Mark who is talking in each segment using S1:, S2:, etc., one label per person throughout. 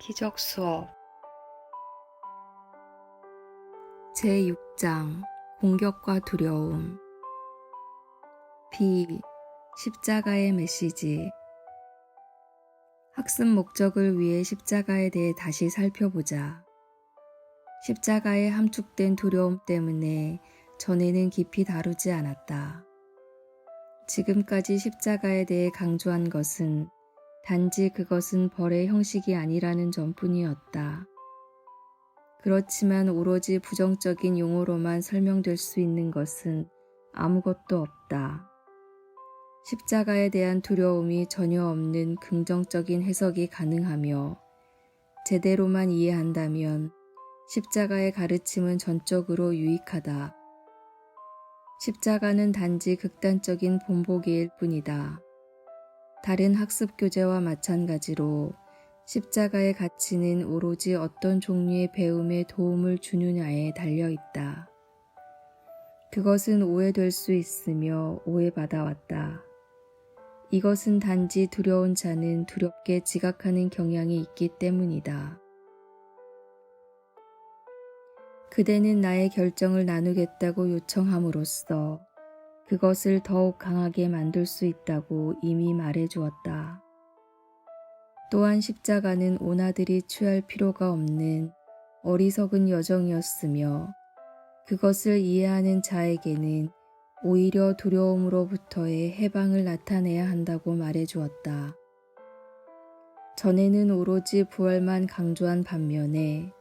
S1: 기적 수업
S2: 제6장 공격과 두려움 B. 십자가의 메시지 학습 목적을 위해 십자가에 대해 다시 살펴보자. 십자가의 함축된 두려움 때문에 전에는 깊이 다루지 않았다. 지금까지 십자가에 대해 강조한 것은 단지 그것은 벌의 형식이 아니라는 점뿐이었다. 그렇지만 오로지 부정적인 용어로만 설명될 수 있는 것은 아무것도 없다. 십자가에 대한 두려움이 전혀 없는 긍정적인 해석이 가능하며 제대로만 이해한다면 십자가의 가르침은 전적으로 유익하다. 십자가는 단지 극단적인 본보기일 뿐이다. 다른 학습 교재와 마찬가지로 십자가의 가치는 오로지 어떤 종류의 배움에 도움을 주느냐에 달려 있다. 그것은 오해될 수 있으며 오해받아왔다. 이것은 단지 두려운 자는 두렵게 지각하는 경향이 있기 때문이다. 그대는 나의 결정을 나누겠다고 요청함으로써 그것을 더욱 강하게 만들 수 있다고 이미 말해 주었다. 또한 십자가는 오나들이 취할 필요가 없는 어리석은 여정이었으며 그것을 이해하는 자에게는 오히려 두려움으로부터의 해방을 나타내야 한다고 말해 주었다. 전에는 오로지 부활만 강조한 반면에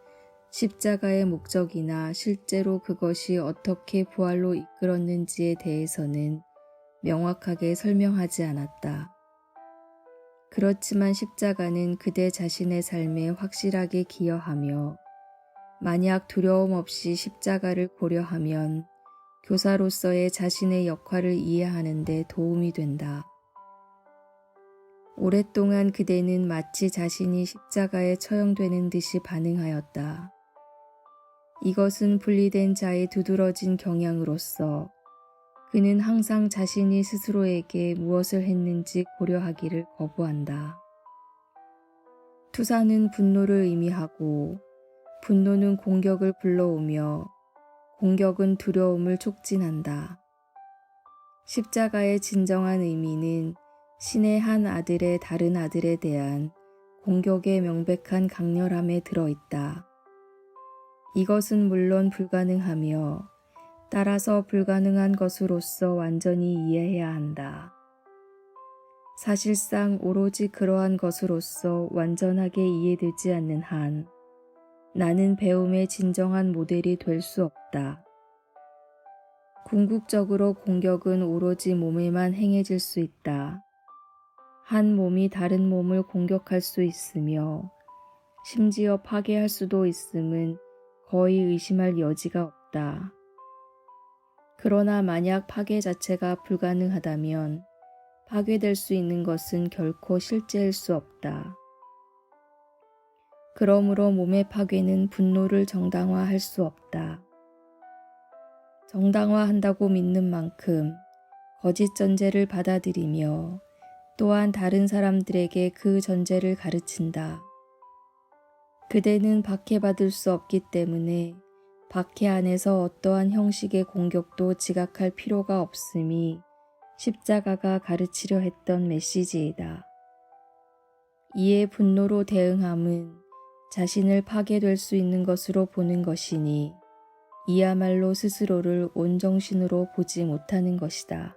S2: 십자가의 목적이나 실제로 그것이 어떻게 부활로 이끌었는지에 대해서는 명확하게 설명하지 않았다. 그렇지만 십자가는 그대 자신의 삶에 확실하게 기여하며 만약 두려움 없이 십자가를 고려하면 교사로서의 자신의 역할을 이해하는 데 도움이 된다. 오랫동안 그대는 마치 자신이 십자가에 처형되는 듯이 반응하였다. 이것은 분리된 자의 두드러진 경향으로서 그는 항상 자신이 스스로에게 무엇을 했는지 고려하기를 거부한다. 투사는 분노를 의미하고 분노는 공격을 불러오며 공격은 두려움을 촉진한다. 십자가의 진정한 의미는 신의 한 아들의 다른 아들에 대한 공격의 명백한 강렬함에 들어있다. 이것은 물론 불가능하며 따라서 불가능한 것으로서 완전히 이해해야 한다. 사실상 오로지 그러한 것으로서 완전하게 이해되지 않는 한 나는 배움의 진정한 모델이 될 수 없다. 궁극적으로 공격은 오로지 몸에만 행해질 수 있다. 한 몸이 다른 몸을 공격할 수 있으며 심지어 파괴할 수도 있음은 거의 의심할 여지가 없다. 그러나 만약 파괴 자체가 불가능하다면 파괴될 수 있는 것은 결코 실제일 수 없다. 그러므로 몸의 파괴는 분노를 정당화할 수 없다. 정당화한다고 믿는 만큼 거짓 전제를 받아들이며 또한 다른 사람들에게 그 전제를 가르친다. 그대는 박해받을 수 없기 때문에 박해 안에서 어떠한 형식의 공격도 지각할 필요가 없음이 십자가가 가르치려 했던 메시지이다. 이에 분노로 대응함은 자신을 파괴될 수 있는 것으로 보는 것이니 이야말로 스스로를 온정신으로 보지 못하는 것이다.